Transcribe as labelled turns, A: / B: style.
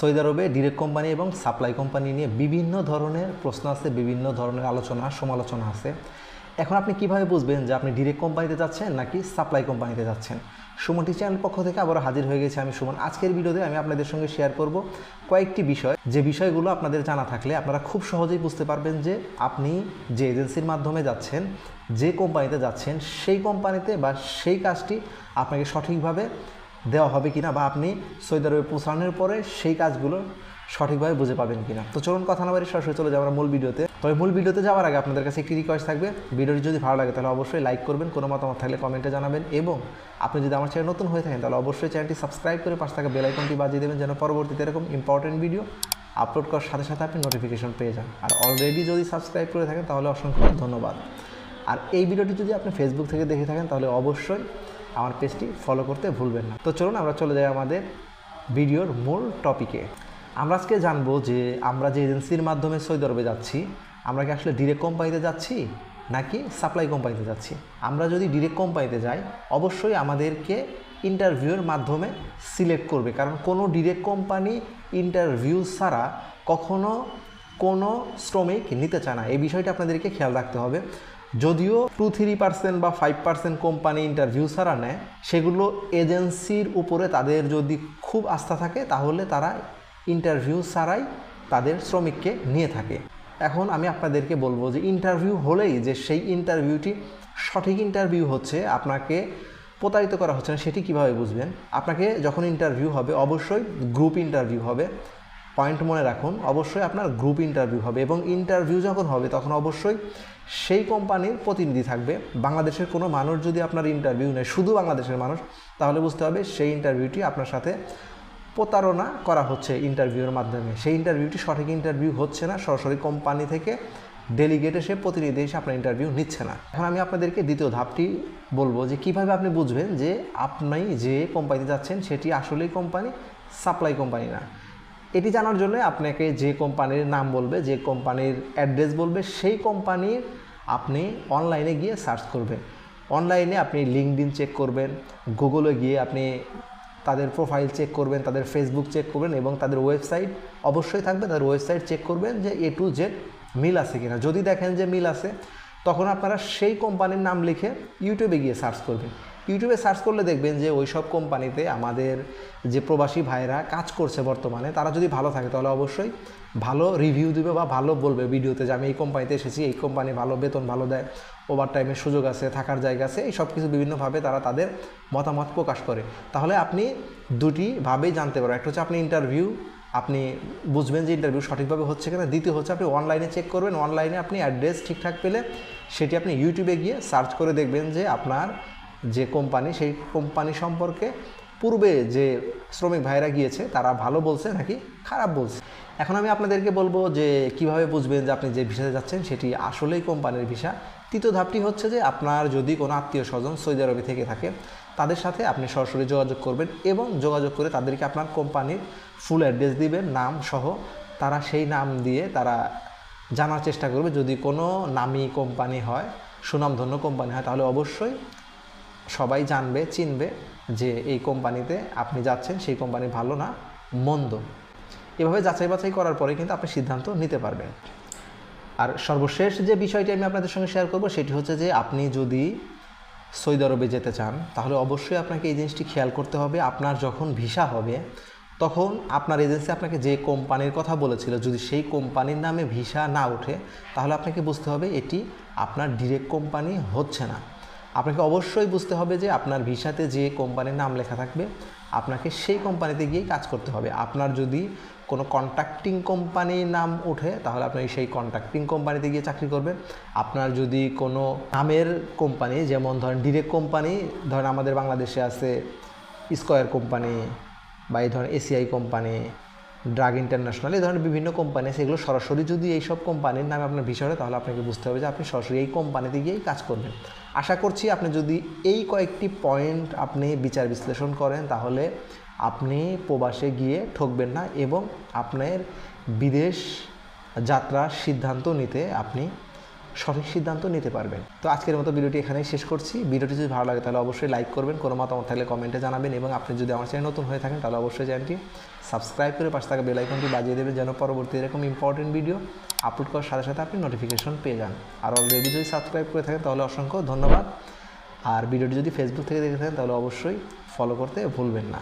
A: Saudi আরবে direct company এবং supply company নিয়ে বিভিন্ন ধরনের প্রশ্ন আছে, বিভিন্ন ধরনের আলোচনা, সমালোচনা আছে। এখন আপনি কীভাবে বুঝবেন যে আপনি ডিরেক্ট কোম্পানিতে যাচ্ছেন নাকি সাপ্লাই কোম্পানিতে যাচ্ছেন? সুমন টি চ্যানেল পক্ষ থেকে আবারও হাজির হয়ে গেছে আমি সুমন। আজকের ভিডিওতে আমি আপনাদের সঙ্গে শেয়ার করব কয়েকটি বিষয়। যে বিষয়গুলো আপনাদের জানা থাকলে আপনারা খুব সহজেই বুঝতে পারবেন যে আপনি যে এজেন্সির মাধ্যমে যাচ্ছেন, যে কোম্পানিতে যাচ্ছেন, সেই কোম্পানিতে বা সেই কাজটি আপনাকে সঠিকভাবে দেওয়া হবে কিনা বা আপনি সৌদি আরবে পৌঁছানোর পরে সেই কাজগুলো সঠিকভাবে বুঝে পাবেন কিনা। তো চলুন কথা না বাড়ি সরাসরি চলে যাব মূল ভিডিওতে। তবে মূল ভিডিওতে যাওয়ার আগে আপনাদের কাছে একটি রিকোয়েস্ট থাকবে। ভিডিওটি যদি ভালো লাগে তাহলে অবশ্যই লাইক করবেন, কোনো মতামত থাকলে কমেন্টে জানাবেন এবং আপনি যদি আমার চ্যানেল নতুন হয়ে থাকেন তাহলে অবশ্যই চ্যানেলটি সাবস্ক্রাইব করে পাশে থাকা বেল আইকনটি বাজিয়ে দেবেন যেন পরবর্তীতে এরকম ইম্পর্টেন্ট ভিডিও আপলোড করার সাথে সাথে আপনি নোটিফিকেশন পেয়ে যান। আর অলরেডি যদি সাবস্ক্রাইব করে থাকেন তাহলে অসংখ্য ধন্যবাদ। আর এই ভিডিওটি যদি আপনি ফেসবুক থেকে দেখে থাকেন তাহলে অবশ্যই আমার পেজটি ফলো করতে ভুলবেন না। তো চলুন আমরা চলে যাই আমাদের ভিডিওর মূল টপিকে আমরা আজকে জানব যে আমরা যে এজেন্সির মাধ্যমে সৌদি আরবে যাচ্ছি, আমরা কি আসলে ডিরেক্ট কোম্পানিতে যাচ্ছি নাকি সাপ্লাই কোম্পানিতে যাচ্ছি? আমরা যদি ডিরেক্ট কোম্পানিতে যাই, অবশ্যই আমাদেরকে ইন্টারভিউয়ের মাধ্যমে সিলেক্ট করবে। কারণ কোনো ডিরেক্ট কোম্পানি ইন্টারভিউ ছাড়া কখনো কোনো শ্রমিক নিতে চায় না। এই বিষয়টা আপনাদেরকে খেয়াল রাখতে হবে। যদিও টু থ্রি পার্সেন্ট বা ফাইভ পার্সেন্ট কোম্পানি ইন্টারভিউ ছাড়া নেয়, সেগুলো এজেন্সির উপরে তাদের যদি খুব আস্থা থাকে, তাহলে তারা ইন্টারভিউ ছাড়াই তাদের শ্রমিককে নিয়ে থাকে। এখন আমি আপনাদেরকে বলব যে ইন্টারভিউ হলেই যে সেই ইন্টারভিউটি সঠিক ইন্টারভিউ হচ্ছে, আপনাকে প্রতারিত করা হচ্ছে না, সেটি কীভাবে বুঝবেন? আপনাকে যখন ইন্টারভিউ হবে, অবশ্যই গ্রুপ ইন্টারভিউ হবে। পয়েন্ট মনে রাখুন, অবশ্যই আপনার গ্রুপ ইন্টারভিউ হবে এবং ইন্টারভিউ যখন হবে, তখন অবশ্যই সেই কোম্পানির প্রতিনিধি থাকবে। বাংলাদেশের কোনো মানুষ যদি আপনার ইন্টারভিউ নেয়, শুধু বাংলাদেশের মানুষ, তাহলে বুঝতে হবে সেই ইন্টারভিউটি আপনার সাথে প্রতারণা করা হচ্ছে ইন্টারভিউর মাধ্যমে। সেই ইন্টারভিউটি সঠিক ইন্টারভিউ হচ্ছে না, সরাসরি কোম্পানি থেকে ডেলিগেট এসে প্রতিনিধি এসে আপনার ইন্টারভিউ নিচ্ছে না। এখন আমি আপনাদেরকে দ্বিতীয় ধাপটি বলব যে কীভাবে আপনি বুঝবেন যে আপনি যে কোম্পানিতে যাচ্ছেন, সেটি আসলেই কোম্পানি সাপ্লাই কোম্পানি না। এটি জানার জন্য আপনাকে যে কোম্পানির নাম বলবে, যে কোম্পানির অ্যাড্রেস বলবে, সেই কোম্পানির আপনি অনলাইনে গিয়ে সার্চ করবেন। অনলাইনে আপনি লিঙ্কডিন চেক করবেন গুগলে গিয়ে আপনি তাদের প্রোফাইল চেক করবেন, তাদের ফেসবুক চেক করবেন এবং তাদের ওয়েবসাইট অবশ্যই থাকবে, তাদের ওয়েবসাইট চেক করবেন যে এ টু জেড মিল আছে কিনা। যদি দেখেন যে মিল আছে, তখন আপনারা সেই কোম্পানির নাম লিখে ইউটিউবে গিয়ে সার্চ করবেন। ইউটিউবে সার্চ করলে দেখবেন যে ওই সব কোম্পানিতে আমাদের যে প্রবাসী ভাইরা কাজ করছে বর্তমানে, তারা যদি ভালো থাকে তাহলে অবশ্যই ভালো রিভিউ দেবে বা ভালো বলবে ভিডিওতে যে আমি এই কোম্পানিতে এসেছি, এই কোম্পানি ভালো বেতন ভালো দেয় ওভার টাইমের সুযোগ আছে, থাকার জায়গা আছে এই সব কিছু বিভিন্নভাবে তারা তাদের মতামত প্রকাশ করে। তাহলে আপনি দুটিভাবেই জানতে পারবেন। একটা হচ্ছে আপনি ইন্টারভিউ আপনি বুঝবেন যে ইন্টারভিউ সঠিকভাবে হচ্ছে কিনা। দ্বিতীয় হচ্ছে আপনি অনলাইনে চেক করবেন অনলাইনে আপনি অ্যাড্রেস ঠিকঠাক পেলে সেটি আপনি ইউটিউবে গিয়ে সার্চ করে দেখবেন যে আপনার যে কোম্পানি, সেই কোম্পানি সম্পর্কে পূর্বে যে শ্রমিক ভাইরা গিয়েছে, তারা ভালো বলছে নাকি খারাপ বলছে? এখন আমি আপনাদেরকে বলব যে কীভাবে বুঝবেন যে আপনি যে ভিসাতে যাচ্ছেন, সেটি আসলেই কোম্পানির ভিসা। তৃতীয় ধাপটি হচ্ছে যে আপনার যদি কোনো আত্মীয় স্বজন সৌদি আরবে থেকে থাকে, তাদের সাথে আপনি সরাসরি যোগাযোগ করবেন এবং যোগাযোগ করে তাদেরকে আপনার কোম্পানির ফুল অ্যাড্রেস দিবেন, নাম সহ তারা সেই নাম দিয়ে তারা জানার চেষ্টা করবে। যদি কোনো নামি কোম্পানি হয়, সুনামধন্য কোম্পানি হয়, তাহলে অবশ্যই সবাই জানবে, চিনবে যে এই কোম্পানিতে আপনি যাচ্ছেন, সেই কোম্পানি ভালো না, মন্দ। এভাবে যাচাই বাছাই করার পরে কিন্তু আপনি সিদ্ধান্ত নিতে পারবেন। আর সর্বশেষ যে বিষয়টি আমি আপনাদের সঙ্গে শেয়ার করব, সেটি হচ্ছে যে আপনি যদি সৌদি আরবে যেতে চান, তাহলে অবশ্যই আপনাকে এই জিনিসটি খেয়াল করতে হবে, আপনার যখন ভিসা হবে, তখন আপনার এজেন্সি আপনাকে যে কোম্পানির কথা বলেছিল, যদি সেই কোম্পানির নামে ভিসা না ওঠে, তাহলে আপনাকে বুঝতে হবে এটি আপনার ডিরেক্ট কোম্পানি হচ্ছে না। আপনাকে অবশ্যই বুঝতে হবে যে আপনার ভিসাতে যে কোম্পানির নাম লেখা থাকবে, আপনাকে সেই কোম্পানিতে গিয়ে কাজ করতে হবে। আপনার যদি কোনো কন্ট্রাক্টিং কোম্পানির নাম ওঠে, তাহলে আপনি সেই কন্ট্রাক্টিং কোম্পানিতে গিয়ে চাকরি করবেন। আপনার যদি কোনো নামের কোম্পানি যেমন ধরেন ডিরেক্ট কোম্পানি ধরেন আমাদের বাংলাদেশে আছে স্কোয়ার কোম্পানি বা এই ধরেন এসিআই কোম্পানি ড্রাগ ইন্টারন্যাশনাল এই ধরনের বিভিন্ন কোম্পানি আছে, এগুলো সরাসরি যদি এই সব কোম্পানির নামে আপনার ভিসা হয়, তাহলে আপনাকে বুঝতে হবে যে আপনি সরাসরি এই কোম্পানিতে গিয়েই কাজ করবেন। আশা করছি আপনি যদি এই কয়েকটি পয়েন্ট আপনি বিচার বিশ্লেষণ করেন, তাহলে আপনি প্রবাসে গিয়ে ঠকবেন না এবং আপনার বিদেশ যাত্রার সিদ্ধান্ত নিতে আপনি সঠিক সিদ্ধান্ত নিতে পারবেন। তো আজকের মতো ভিডিওটি এখানেই শেষ করছি। ভিডিওটি যদি ভালো লাগে, তাহলে অবশ্যই লাইক করবেন। কোনো মতামত থাকলে কমেন্টে জানাবেন এবং আপনি যদি আমার চ্যানেল নতুন হয়ে থাকেন, তাহলে অবশ্যই চ্যানেলটি সাবস্ক্রাইব করে পাশে থাকা বেল আইকনটি বাজিয়ে দেবেন যেন পরবর্তী এরকম ইম্পর্টেন্ট ভিডিও আপলোড করার সাথে সাথে আপনি নোটিফিকেশন পেয়ে যান। আর অলরেডি যদি সাবস্ক্রাইব করে থাকেন, তাহলে অসংখ্য ধন্যবাদ। আর ভিডিওটি যদি ফেসবুক থেকে দেখে থাকেন, তাহলে অবশ্যই ফলো করতে ভুলবেন না।